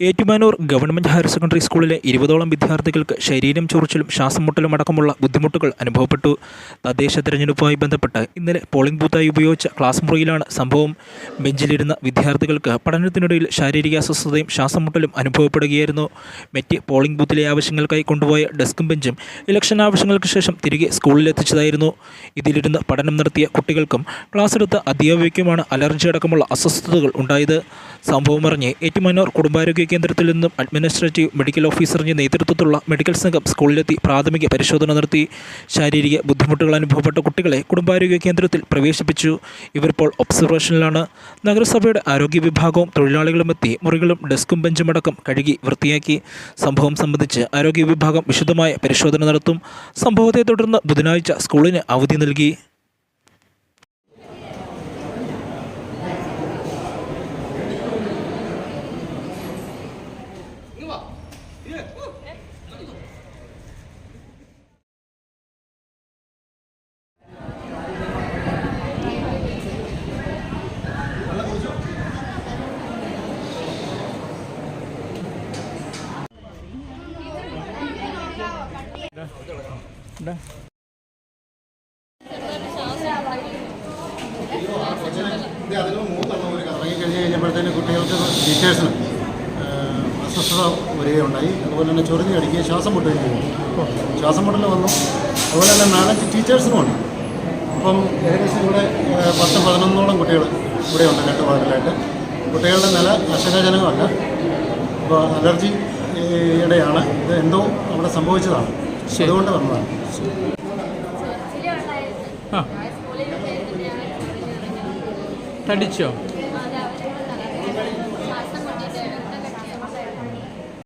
Ettumanoor government higher secondary സ്കൂളിലെ ഇരുപതോളം വിദ്യാർത്ഥികൾക്ക് ശരീരം ചൊറിച്ചിലും ശ്വാസംമുട്ടലും അടക്കമുള്ള ബുദ്ധിമുട്ടുകൾ അനുഭവപ്പെട്ടു. തദ്ദേശ തെരഞ്ഞെടുപ്പുമായി ബന്ധപ്പെട്ട് ഇന്നലെ പോളിംഗ് ബൂത്തായി ഉപയോഗിച്ച ക്ലാസ് മുറിയിലാണ് സംഭവം. ബെഞ്ചിലിരുന്ന വിദ്യാർത്ഥികൾക്ക് പഠനത്തിനിടയിൽ ശാരീരിക അസ്വസ്ഥതയും ശ്വാസംമുട്ടലും അനുഭവപ്പെടുകയായിരുന്നു. മെറ്റ് പോളിംഗ് ബൂത്തിലെ ആവശ്യങ്ങൾക്കായി കൊണ്ടുപോയ ഡെസ്കും ബെഞ്ചും ഇലക്ഷൻ ആവശ്യങ്ങൾക്ക് ശേഷം തിരികെ സ്കൂളിലെത്തിച്ചതായിരുന്നു ഇതിലിരുന്ന് പഠനം നടത്തിയ കുട്ടികൾക്കും ക്ലാസ് എടുത്ത അധ്യാപികയ്ക്കുമാണ് അലർജി അടക്കമുള്ള അസ്വസ്ഥതകൾ ഉണ്ടായത്. സംഭവം അറിഞ്ഞ് ഏറ്റുമാനൂർ കുടുംബാരോഗ്യ കേന്ദ്രത്തിൽ നിന്നും അഡ്മിനിസ്ട്രേറ്റീവ് മെഡിക്കൽ ഓഫീസറിന്റെ നേതൃത്വത്തിലുള്ള മെഡിക്കൽ സംഘം സ്കൂളിലെത്തി പ്രാഥമിക പരിശോധന നടത്തി. ശാരീരിക ബുദ്ധിമുട്ടുകൾ അനുഭവപ്പെട്ട കുട്ടികളെ കുടുംബാരോഗ്യ കേന്ദ്രത്തിൽ പ്രവേശിപ്പിച്ചു. ഇവരിപ്പോൾ ഒബ്സർവേഷനിലാണ് നഗരസഭയുടെ ആരോഗ്യ വിഭാഗവും തൊഴിലാളികളും എത്തി. മുറികളും ഡെസ്കും ബെഞ്ചും അടക്കം കഴുകി വൃത്തിയാക്കി. സംഭവം സംബന്ധിച്ച് ആരോഗ്യ വിഭാഗം വിശദമായ പരിശോധന നടത്തും. സംഭവത്തെ തുടർന്ന് ബുധനാഴ്ച സ്കൂളിന് അവധി നൽകി. ഇത് അതിന് മൂന്നെണ്ണം ഒരു ഇറങ്ങി കഴിഞ്ഞ് കഴിഞ്ഞപ്പോഴത്തേന് കുട്ടികൾക്ക് ടീച്ചേഴ്സിന് അസ്വസ്ഥത വരികയുണ്ടായി. അതുപോലെ തന്നെ ചൊറിഞ്ഞ് കടിക്കുകയും ശ്വാസം മുട്ടുകയും ചെയ്തു. ശ്വാസം മുട്ടൽ വന്നു. അതുപോലെ തന്നെ നാലഞ്ച് ടീച്ചേഴ്സിനും ഉണ്ട്. അപ്പം ഏകദേശം ഇവിടെ പത്ത് പതിനൊന്നോളം കുട്ടികൾ ഇവിടെ ഉണ്ട് രണ്ട് ഭാഗത്തിലായിട്ട് കുട്ടികളുടെ നില ആശങ്കാജനകമല്ല അപ്പോൾ അലർജി ഇടയാണ്. ഇത് എന്തോ അവിടെ സംഭവിച്ചതാണ്. അതുകൊണ്ട് വന്നതാണ്. ആ. തടിച്ചോ?